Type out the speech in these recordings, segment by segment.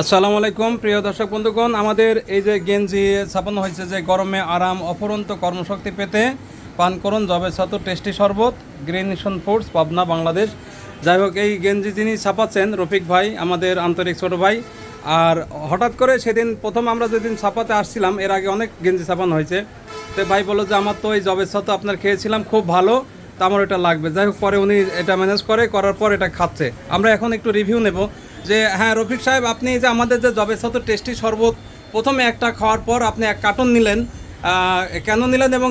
আসসালামু আলাইকুম, প্রিয় দর্শক বন্ধুগণ। আমাদের এই যে গেঞ্জি ছাপানো হয়েছে যে গরমে আরাম, অফুরন্ত কর্মশক্তি পেতে পান করুন জবে ছাতু, টেস্টি শরবত, green mission foods, Pabna, Bangladesh. যাই হোক, এই গেঞ্জি যিনি ছাপাচ্ছেন, রফিক ভাই, আমাদের আন্তরিক ছোট ভাই। আর হঠাৎ করে সেদিন প্রথম আমরা যেদিন ছাপাতে আসছিলাম, এর আগে অনেক গেঞ্জি ছাপানো হয়েছে। তো ভাই বলল যে, আমার তো এই জবের ছাতু আপনার খেয়েছিলাম, খুব ভালো। তা আমার এটা লাগবে। যাই হোক, পরে উনি এটা ম্যানেজ করে, করার পর এটা খাচ্ছে। আমরা এখন একটু রিভিউ নেব। যে হ্যাঁ রফিক সাহেব, আপনি যে আমাদের যে জবের সাথে টেস্টি শরবত প্রথমে একটা খাওয়ার পর আপনি এক কার্টন নিলেন কেন নিলেন এবং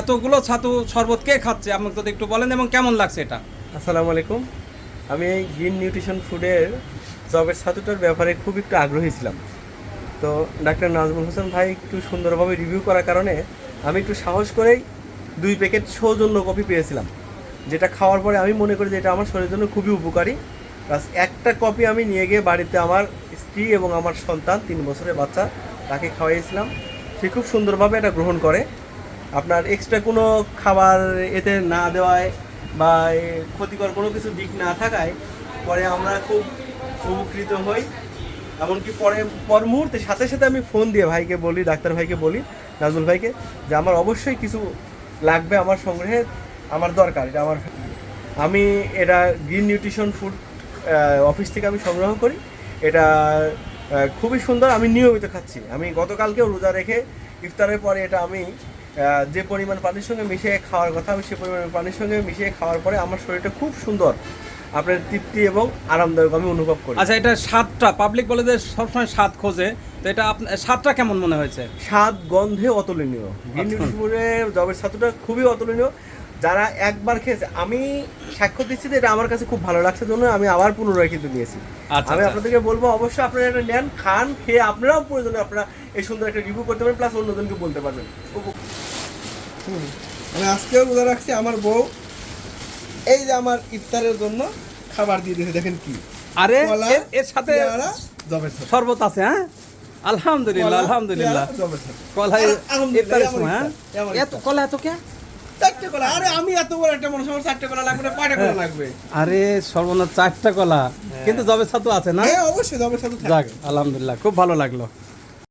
এতগুলো ছাতু শরবত কে খাচ্ছে আমাকে যদি একটু বলেন এবং কেমন লাগছে এটা? আসসালামু আলাইকুম। আমি এই গ্রিন নিউট্রিশন ফুডের জবের ছাতুটার ব্যাপারে খুব একটু আগ্রহী ছিলাম। তো ডাক্তার নাজমুল হোসেন ভাই একটু সুন্দরভাবে রিভিউ করার কারণে আমি একটু সাহস করেই দুই প্যাকেট সৌজন্য কফি পেয়েছিলাম, যেটা খাওয়ার পরে আমি মনে করি যে এটা আমার শরীরের জন্য খুবই উপকারী। প্লাস একটা কপি আমি নিয়ে গিয়ে বাড়িতে আমার স্ত্রী এবং আমার সন্তান, তিন বছরের বাচ্চা, তাকে খাওয়াইছিলাম। সে খুব সুন্দরভাবে এটা গ্রহণ করে। আপনার এক্সট্রা কোনো খাবার এতে না দেওয়ায় বা ক্ষতিকর কোনো কিছু দিক না থাকায় পরে আমরা খুব উপকৃত হই। এমনকি পরে, পর মুহূর্তে সাথে সাথে আমি ফোন দিয়ে ভাইকে বলি, ডাক্তার ভাইকে বলি, নাজমুল ভাইকে, যে আমার অবশ্যই কিছু লাগবে আমার সংগ্রহে, আমার দরকার, এটা আমার আমি এটা গ্রিন নিউট্রিশন ফুড অফিস থেকে আমি সংগ্রহ করি। এটা খুবই সুন্দর আমি নিয়মিত খাচ্ছি। আমি গতকালকেও রোজা রেখে ইফতারের পরে এটা আমি যে পরিমাণ পানির সঙ্গে মিশিয়ে খাওয়ার কথা আমি সে পরিমাণ পানির সঙ্গে মিশিয়ে খাওয়ার পরে আমার শরীরটা খুব সুন্দর আপনার তৃপ্তি এবং আরামদায়ক আমি অনুভব করি। আচ্ছা এটা স্বাদটা পাবলিক বলে যে সবসময় স্বাদ খোঁজে তো এটা আপনার স্বাদটা কেমন মনে হয়েছে? স্বাদ গন্ধে অতুলনীয়। গ্রিন জবের ছাতুটা খুবই অতুলনীয়। যারা একবার খেয়েছে আমি সাক্ষ্য দিচ্ছি যে এটা আমার কাছে খুব ভালো লাগছে জন্য আমি আবার পুনরায় কিন্তু নিয়েছি। আচ্ছা, আমি আচ্ছা। আপনাদেরকে বলব অবশ্যই আপনারা এটা নেন খান খেয়ে আপনারাও প্রয়োজনে আপনারা এই সুন্দর একটা রিভিউ করতে পারেন প্লাস অন্যজনকে বলতে পারবেন। আমি আজকেও রোজা রাখছি আমার বউ এই যে আমার ইফতারের জন্য খাবার দিয়ে দিয়েছে দেখেন কি। আরে এর- এর সাথে শরবত আছে হ্যাঁ? আলহামদুলিল্লাহ আলহামদুলিল্লাহ। কলাই ইফতারের সময় হ্যাঁ? এত কলা এত কে? চারটে কলা। আরে আমি এত বড় একটা মানুষ আমার চারটে কলা লাগবে না পাঁচটা কলা লাগবে? আরে সর্বনাশ চারটা কলা। কিন্তু জবে সাথে আছে না? হ্যাঁ অবশ্যই জবের সাথে যাক আলহামদুলিল্লাহ খুব ভালো লাগল।